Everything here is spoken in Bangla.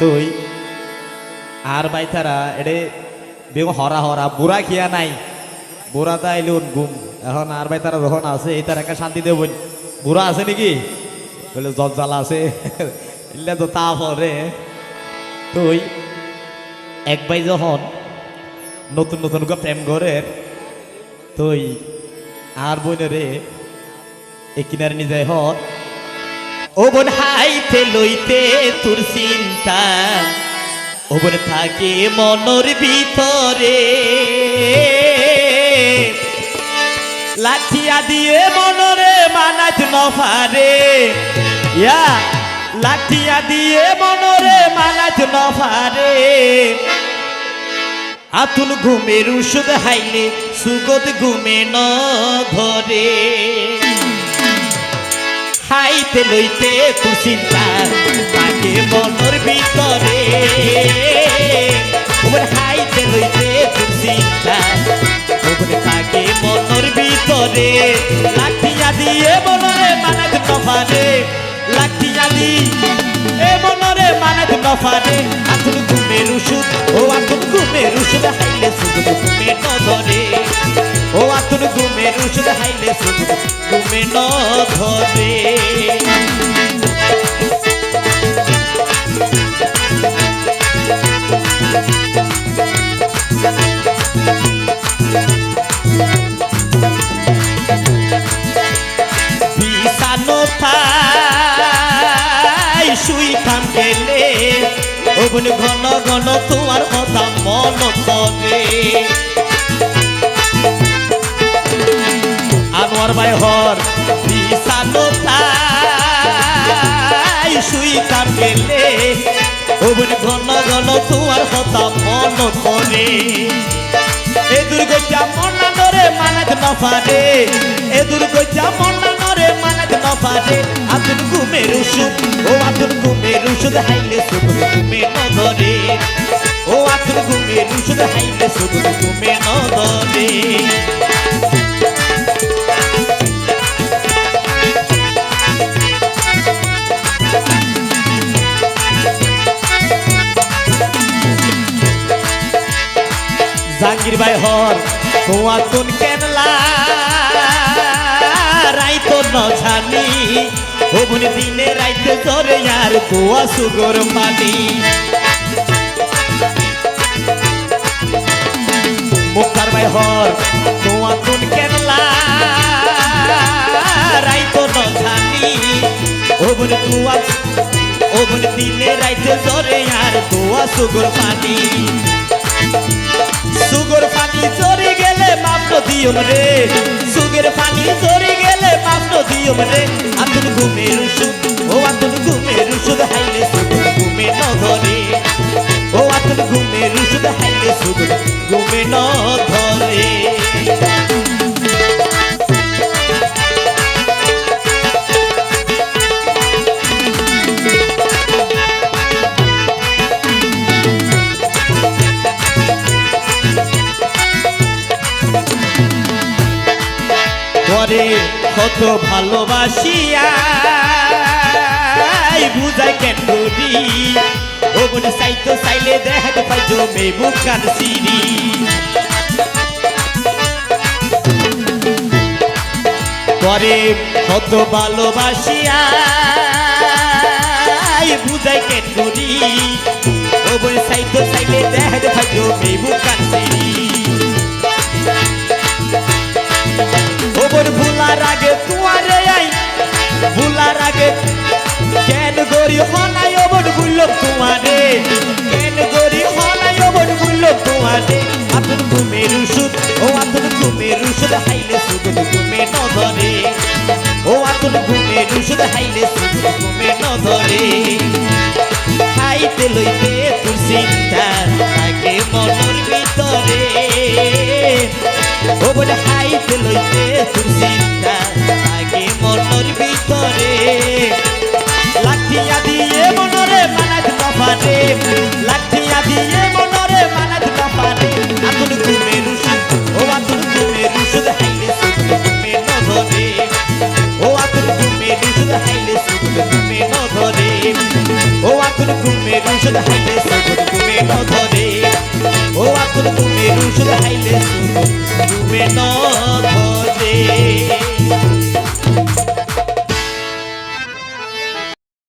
তুই। আর বাইতারা এডে বেগম হরা হরা, বুড়া খিয়া নাই। বুড়া তা আইলুন ঘুম এখন আর বাইতারা যখন আছে, এই তার একটা শান্তি দেব বুড়া আছে নাকি? বলে জল জ্বালা আছে। এলে তো তা পরে তুই, এক বাই যখন নতুন নতুন প্রেম করে, তুই আর বইনে রে, এ কিনারে যায় হর ও বোন হাইতে লইতে তোর চিন্তা। ও বোন থাকে মনর ভিতরে। লাঠিয়া দিয়ে মনরে মানাত নফারে। ইয়া, লাঠিয়া দিয়ে মনরে মানাত নফারে। আতুল ঘুমের ওষুধ হাইলে সুগত ঘুমে ন ধরে। হাইতে লইতে তু চিন্তা তাকে মনের ভিতরে হাইতে লইতে তু চিন্তা ওর তাকে মনের ভিতরে লাঠিয়া দিয়ে মনরে মানাত নফারে লাঠিয়া দি এ মনরে মানাত নফারে আতুল ঘুমের ওষুধ, ও আতুল ঘুমের ধরে শুই কাম গেলে ঘন ঘন তোমার কথা মন পড়ে। আনোয়ার ভাই হর শুই কাম গেলে ওগুন ঘন ঘন তোমার কথা মন পড়ে। এ দুর্গা মনা নরে মানাত নফারে এ দুর্গা মনা নরে মানাত নফারে আতুন ঘুমের ওষুধ, ও আতুন ঘুমের ওষুধ হাইলে সুগুন ঘুমে নদরে ও আতুন ঘুমের ওষুধ হাইলে সুগুন ঘুমে নদরে ভাই হর তোমা কোন কেনলা? রাইতো ন জানি ওগুন দিনে রাইতে জরে আর কুয়া সুগর পানি মুক্তার ভাই হর তোমা কোন কেনলা? রাইতো ন জানি ওগুন কুয়া ওগুন দিনে রাইতে জরে আর কুয়া সুগর পানি সুগর পানি চরে গেলে মাপ দিয়ম রে। সুগের পানি চরে গেলে মাপ দিয়ম রে। আতুন ঘুমের ওষুধ, ও আতুন ঘুমের ওষুধ হাইলে সুগর ঘুমে নধরে ও আতুন ঘুমের ওষুধ হাইলে সুগর ঘুমে ন কত ভালোবাসিয়া বুঝাই কেন করি? ও বোন সাইতো সাইলে দেখাত পাই জমে বুকার সিরি করে কত ভালোবাসিয়া বুঝাই কেন করি? ও বোন সাইতো সাইলে দেখাত পাই জমে বুকার সিরি গরি হনাই ওবর ভুলল তোমারে। কেন গরি হনাই ওবর ভুলল তোমারে। আতুন ঘুমের ওষুধ, ও আতুন ঘুমের ওষুধ হাইলে সুগুন ঘুমে নধরে। ও আতুন ঘুমের ওষুধ হাইলে সুগুন ঘুমে নধরে। খাইতে লইতে তোর চিন্তা থাকে মনের ভিতরে। ও বলে সুখে তুমি নধরে। ও আকুল তুমি রুষদ হাইলে সুখ তুমি নধরে। ও আকুল তুমি রুষদ হাইলে সুখ তুমি নধরে।